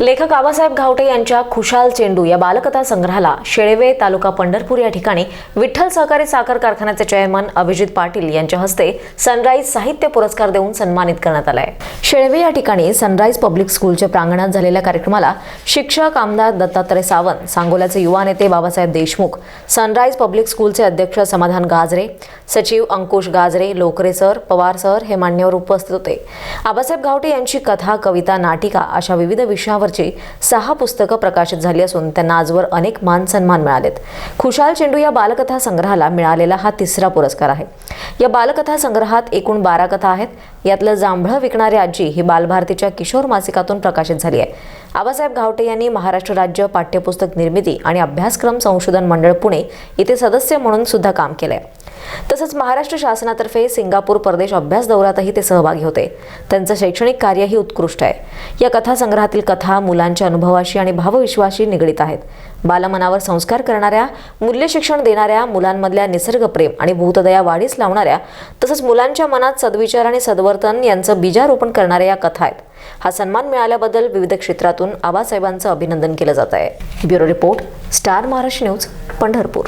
लेखक आबासाहेब घावटे यांच्या खुशाल चेंडू या बालकथा संग्रहाला शेळवे तालुका पंढरपूर या ठिकाणी विठ्ठल सहकारी साखर कारखान्याचे चेअरमन अभिजित पाटील यांच्या हस्ते सनराईज साहित्य पुरस्कार देऊन सन्मानित करण्यात आलाय. शेळवे या ठिकाणी सनराईज पब्लिक स्कूलच्या प्रांगणात झालेल्या कार्यक्रमाला शिक्षक आमदार दत्तात्रय सावंत सांगोल्याचे युवा नेते बाबासाहेब देशमुख सनराईज पब्लिक स्कूलचे अध्यक्ष समाधान गाजरे सचिव अंकुश गाजरे लोकरे सर पवार सर हे मान्यवर उपस्थित होते. आबासाहेब घावटे यांची कथा कविता नाटिका अशा विविध विषयावरची सहा पुस्तकं प्रकाशित झाली असून त्यांना आजवर अनेक मान सन्मान मिळालेत. खुशाल चेंडू या बालकथा संग्रहाला मिळालेला हा तिसरा पुरस्कार आहे. या बालकथा संग्रहात एकूण बारा कथा आहेत. यातलं जांभळं विकणारी आजी ही बालभारतीच्या किशोर मासिकातून प्रकाशित झाली आहे. आबासाहेब घावटे यांनी महाराष्ट्र राज्य पाठ्यपुस्तक निर्मिती आणि अभ्यासक्रम संशोधन मंडळ पुणे इथे सदस्य म्हणून सुद्धा काम केलंय. तसंच महाराष्ट्र शासनातर्फे सिंगापूर परदेश अभ्यास दौऱ्यातही ते सहभागी होते. त्यांचं शैक्षणिक कार्यही उत्कृष्ट आहे. या कथासंग्रहातील कथा मुलांच्या अनुभवाशी आणि भावविश्वाशी निगडीत आहेत. बालमनावर संस्कार करणाऱ्या मूल्य शिक्षण देणाऱ्या मुलांमधल्या निसर्गप्रेम आणि भूतदया वाढीस लावणाऱ्या तसंच मुलांच्या मनात सद्विचार आणि सद्वर्तन यांचं बीजारोपण करणाऱ्या या कथा आहेत. हा सन्मान मिळाल्याबद्दल विविध क्षेत्रातून आबासाहेबांचं अभिनंदन केलं जात आहे. Bureau report star Maharashtra news Pandharpur.